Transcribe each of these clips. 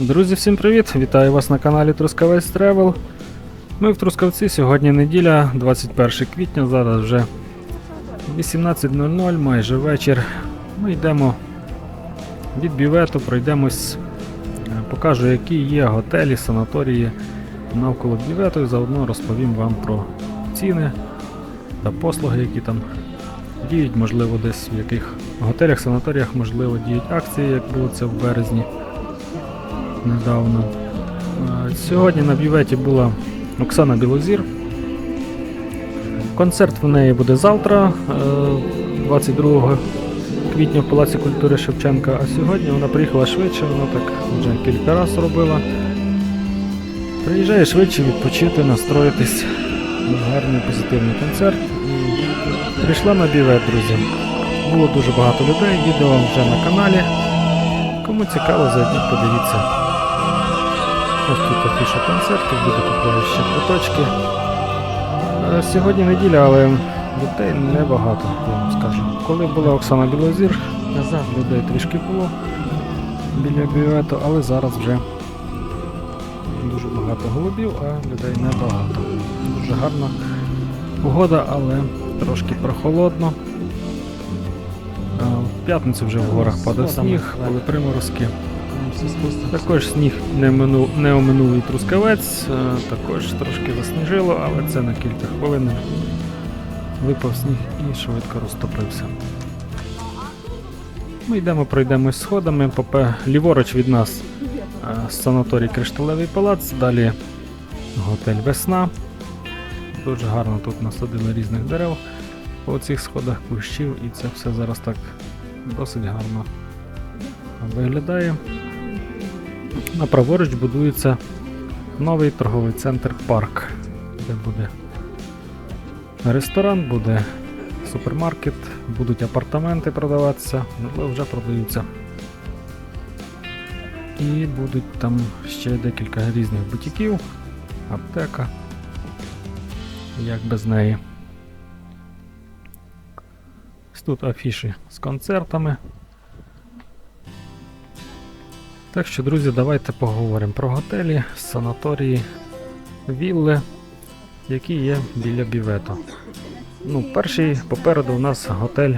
Друзі, всім привіт! Вітаю вас на каналі Трускавець Тревел. Ми в Трускавці сьогодні неділя, 21 квітня, зараз вже 18.00, майже вечір. Ми йдемо від бювету, пройдемось, е, покажу, які є готелі, санаторії навколо бювету і заодно розповім вам про ціни та послуги, які там діють, можливо, десь в яких готелях, санаторіях, можливо, діють акції, як було це в березні недавно. Е, Сьогодні на бюветі була Оксана Білозір. Концерт в неї буде завтра, е, 22 квітня в Палаці культури Шевченка, а сьогодні вона приїхала швидше, вона так вже кілька разів робила. Приїжджає швидше відпочити, настроїтись на гарний позитивний концерт. І прийшла на бювет, друзі. Було дуже багато людей, відео вже на каналі. Кому цікаво, зайдіть, подивіться. Ось тут афіша концертів, буде купляю ще квиточки. Е, Сьогодні неділя, але людей небагато, я вам скажу. Коли була Оксана Білозір, назад людей трішки було біля бювету, але зараз вже дуже багато голубів, а людей небагато. Дуже гарна погода, але трошки прохолодно. Е, В п'ятницю вже в горах падав сніг, були приморозки. Також сніг не, минув, не трускавець, е, також трошки засніжило, але це на кілька хвилин випав сніг і швидко розтопився. Ми йдемо, пройдемось сходами. Попе ліворуч від нас е, санаторій Кришталевий палац, далі готель Весна. Дуже гарно тут насадили різних дерев по цих сходах кущів, і це все зараз так досить гарно виглядає. На праворуч будується новий торговий центр парк, де буде ресторан, буде супермаркет, будуть апартаменти продаватися, можливо, вже продаються. І будуть там ще декілька різних бутіків, аптека. Як без неї. Тут афіші з концертами. Так що, друзі, давайте поговоримо про готелі, санаторії, вілли, які є біля бювету. Ну, перший попереду у нас готель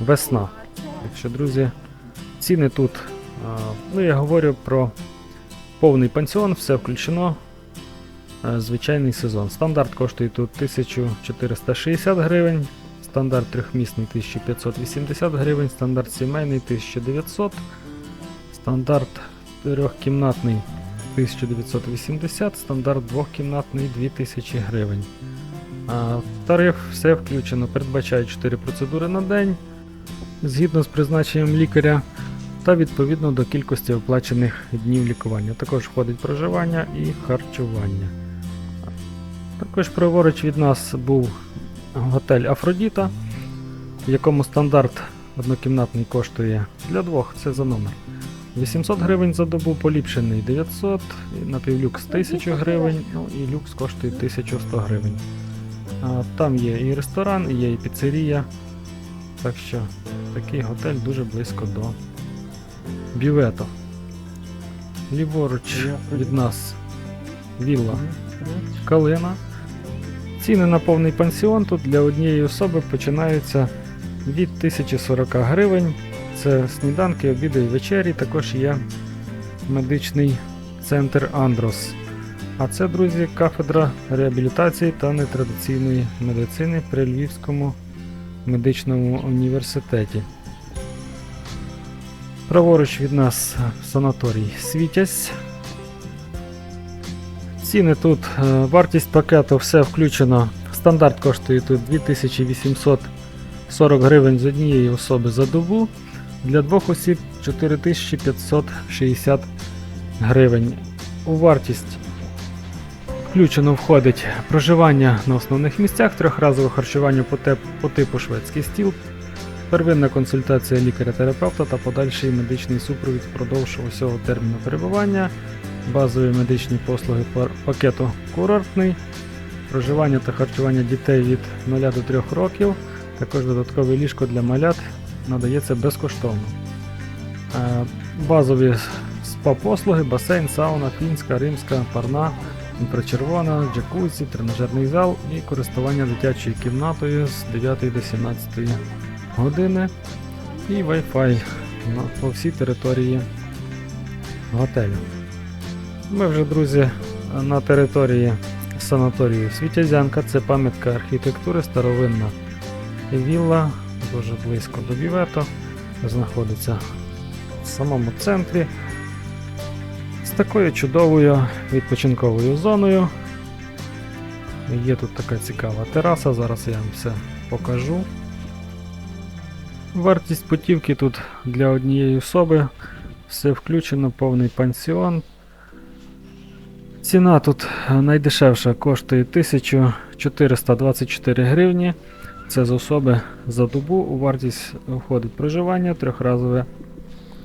Весна. Якщо, друзі, ціни тут, ну я говорю про повний пансіон, все включено. Звичайний сезон. Стандарт коштує тут 1460 гривень, стандарт трьохмісний 1580 гривень, стандарт сімейний 1900 Стандарт трьохкімнатний 1980, стандарт двохкімнатний 2000 гривень. А, тариф все включено, передбачає 4 процедури на день згідно з призначенням лікаря та відповідно до кількості оплачених днів лікування. Також входить проживання і харчування. Також праворуч від нас був готель Афродіта, в якому стандарт однокімнатний коштує для двох, це за номер. 800 гривень за добу, поліпшений 900, і напівлюкс 1000 гривень, ну і люкс коштує 1100 гривень. А, там є і ресторан, і є і піцерія. Так що такий готель дуже близько до бювету. Ліворуч від нас вілла Калина. Ціни на повний пансіон тут для однієї особи починаються від 1040 гривень. Це сніданки, обіди і вечері. Також є медичний центр Андрос. А це, друзі, кафедра реабілітації та нетрадиційної медицини при Львівському медичному університеті. Праворуч від нас санаторій Світязь. Ціни тут, е, вартість пакету, все включено. Стандарт коштує тут 2840 гривень з однієї особи за добу. Для двох осіб 4560 гривень. У вартість включено входить проживання на основних місцях, трьохразове харчування по, типу шведський стіл, первинна консультація лікаря-терапевта та подальший медичний супровід впродовж усього терміну перебування, базові медичні послуги пакету курортний, проживання та харчування дітей від 0 до 3 років, також додаткове ліжко для малят надається безкоштовно. Е, Базові Спа-послуги, басейн, сауна, фінська, римська, парна, інфрачервона, джакузі, тренажерний зал і користування дитячою кімнатою з 9 до 17 години і Wi-Fi по всій території готелю. Ми вже, друзі, на території санаторію Світязянка. Це пам'ятка архітектури, старовинна вілла, дуже близько до Бівето. Знаходиться в самому центрі з такою чудовою відпочинковою зоною. Є тут така цікава тераса, зараз я вам все покажу. Вартість путівки тут для однієї особи. Все включено, повний пансіон. Ціна тут найдешевша коштує 1424 гривні. Це з особи за добу. У вартість входить проживання, трьохразове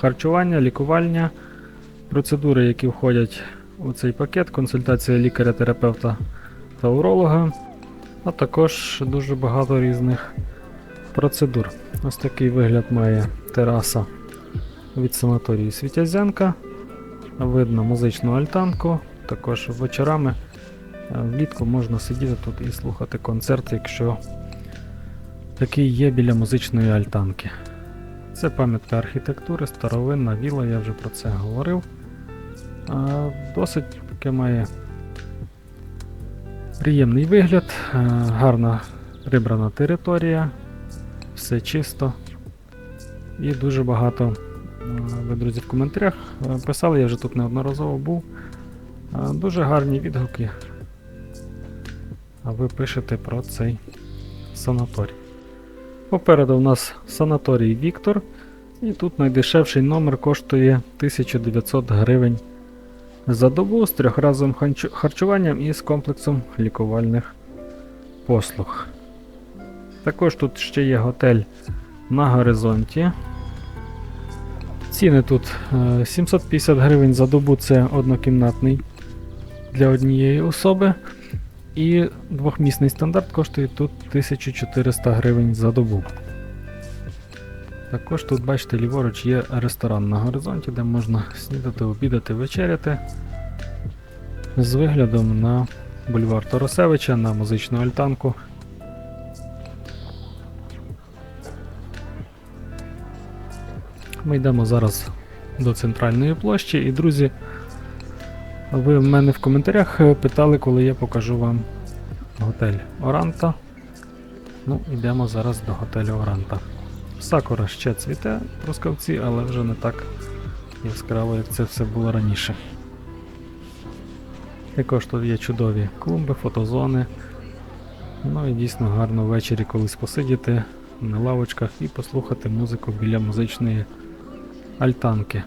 харчування, лікування, процедури, які входять у цей пакет, консультація лікаря-терапевта та уролога, а також дуже багато різних процедур. Ось такий вигляд має тераса від санаторії Світязянка. Видно музичну альтанку. Також вечорами е, влітку можна сидіти тут і слухати концерт, якщо такий є біля музичної альтанки. Це пам'ятка архітектури, старовинна віла, я вже про це говорив. А, Досить таке має приємний вигляд, гарна прибрана територія, все чисто. І дуже багато ви, друзі, в коментарях писали, я вже тут неодноразово був. Дуже гарні відгуки. А ви пишете про цей санаторій. Попереду у нас санаторій Віктор. І тут найдешевший номер коштує 1900 гривень за добу з трьохразовим харчуванням і з комплексом лікувальних послуг. Також тут ще є готель на горизонті. Ціни тут е, 750 гривень за добу це однокімнатний для однієї особи. І двохмісний стандарт коштує тут 1400 гривень за добу. Також тут, бачите, ліворуч є ресторан на горизонті, де можна снідати, обідати, вечеряти з виглядом на бульвар Торосевича, на музичну альтанку. Ми йдемо зараз до центральної площі і, друзі, ви в мене в коментарях е, питали, коли я покажу вам готель Оранта. Ну, йдемо зараз до готелю Оранта. Сакура ще цвіте трускавці, але вже не так яскраво, як це все було раніше. Також тут є чудові клумби, фотозони. Ну і дійсно гарно ввечері колись посидіти на лавочках і послухати музику біля музичної альтанки.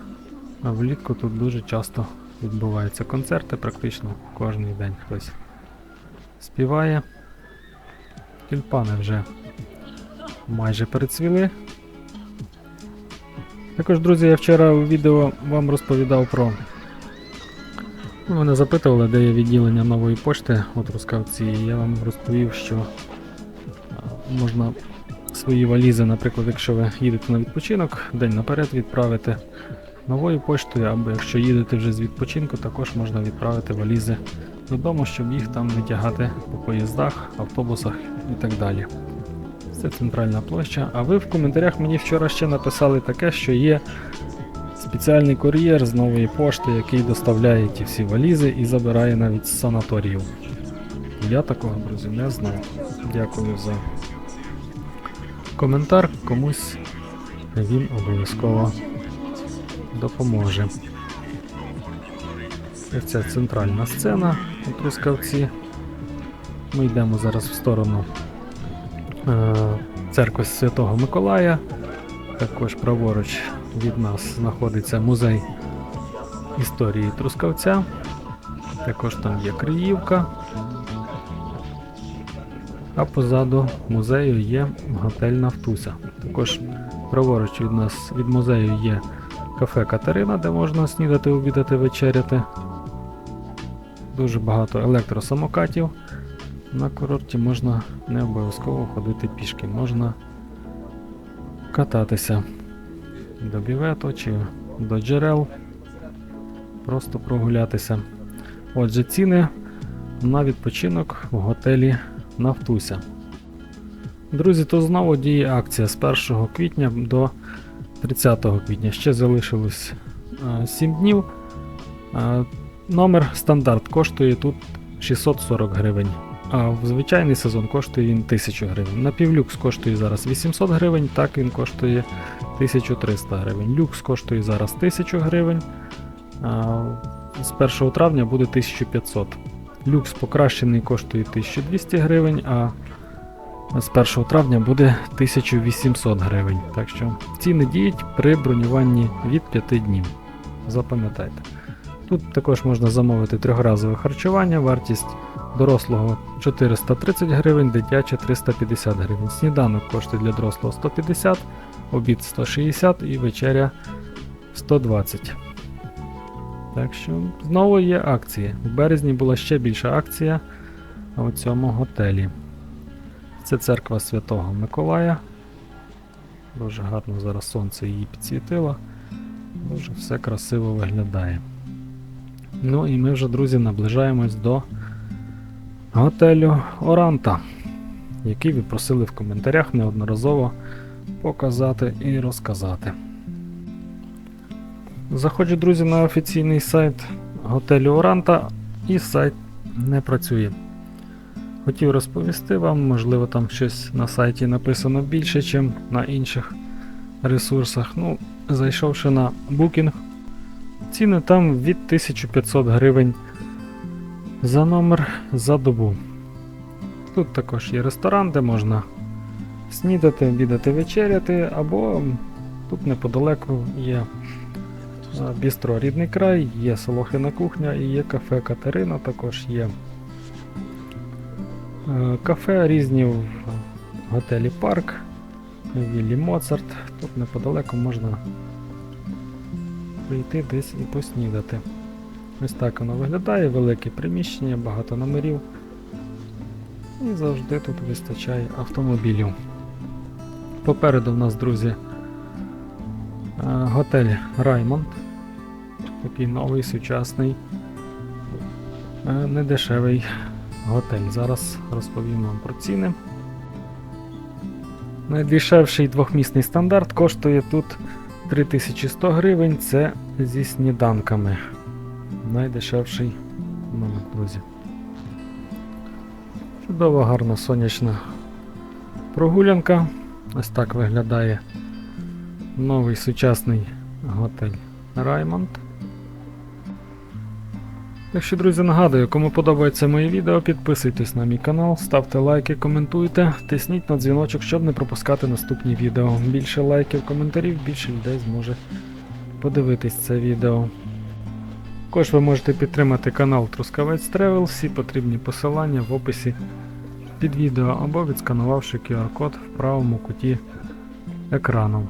А влітку тут дуже часто відбуваються концерти, практично кожен день хтось співає. Тюльпани вже майже перецвіли. Також, друзі, я вчора у відео вам розповідав про. Ви мене запитували, де є відділення нової пошти у Трускавці, і я вам розповів, що можна свої валізи, наприклад, якщо ви їдете на відпочинок, день наперед відправити новою поштою, або якщо їдете вже з відпочинку, також можна відправити валізи додому, щоб їх там не тягати по поїздах, автобусах і так далі. Це центральна площа. А ви в коментарях мені вчора ще написали таке, що є спеціальний кур'єр з нової пошти, який доставляє ті всі валізи і забирає навіть з санаторіїв. Я такого, друзі, не знав. Дякую за коментар. Комусь він обов'язково допоможе. Ось Це центральна сцена у Трускавці. Ми йдемо зараз в сторону е, церкви Святого Миколая. Також праворуч від нас знаходиться музей історії Трускавця. Також там є Криївка. А позаду музею є готель Нафтуся. Також праворуч від нас від музею є кафе Катерина, де можна снідати, обідати, вечеряти. Дуже багато електросамокатів. На курорті можна не обов'язково ходити пішки, можна кататися до бівето чи до джерел. просто прогулятися. Отже, ціни на відпочинок в готелі Нафтуся. Друзі, то знову діє акція з 1 квітня до 30 квітня. Ще залишилось 7 днів. Е, Номер стандарт коштує тут 640 гривень. А в звичайний сезон коштує він 1000 гривень. На півлюкс коштує зараз 800 гривень, так він коштує 1300 гривень. Люкс коштує зараз 1000 гривень. З 1 травня буде 1500. Люкс покращений коштує 1200 гривень, а з 1 травня буде 1800 гривень. Так що ціни діють при бронюванні від 5 днів. Запам'ятайте. Тут також можна замовити трьохразове харчування, вартість дорослого 430 гривень, дитяче 350 гривень. Сніданок коштує для дорослого 150, обід 160 і вечеря 120. Так що знову є акції. В березні була ще більша акція у цьому готелі. Це церква Святого Миколая. Дуже гарно зараз сонце її підсвітило. Дуже все красиво виглядає. Ну і ми вже, друзі, наближаємось до готелю Оранта, який ви просили в коментарях неодноразово показати і розказати. Заходжу, друзі, на офіційний сайт готелю Оранта і сайт не працює. Хотів розповісти вам, можливо, там щось на сайті написано більше, ніж на інших ресурсах. Ну, зайшовши на Booking, ціни там від 1500 гривень за номер за добу. Тут також є ресторан, де можна снідати, обідати, вечеряти, або тут неподалеку є бістро Рідний край, є Солохина кухня і є кафе Катерина, також є е, кафе різні в готелі Парк, Віллі Моцарт. Тут неподалеку можна прийти десь і поснідати. Ось так воно виглядає, велике приміщення, багато номерів. І завжди тут вистачає автомобілів. Попереду в нас, друзі, е, готель Раймонд. Такий новий, сучасний, е, недешевий готель. Зараз розповім вам про ціни. Найдешевший двохмісний стандарт коштує тут 3100 гривень, це зі сніданками. Найдешевший номер, друзі. Чудова, гарна сонячна прогулянка. Ось так виглядає новий сучасний готель Раймонд. Так що, друзі, нагадую, кому подобається моє відео, підписуйтесь на мій канал, ставте лайки, коментуйте, тисніть на дзвіночок, щоб не пропускати наступні відео. Більше лайків, коментарів, більше людей зможе подивитись це відео. Також ви можете підтримати канал Трускавець Тревел, всі потрібні посилання в описі під відео або відсканувавши QR-код в правому куті екрану.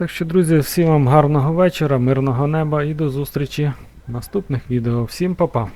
Так що, друзі, всім вам гарного вечора, мирного неба і до зустрічі в наступних відео. Всім па-па!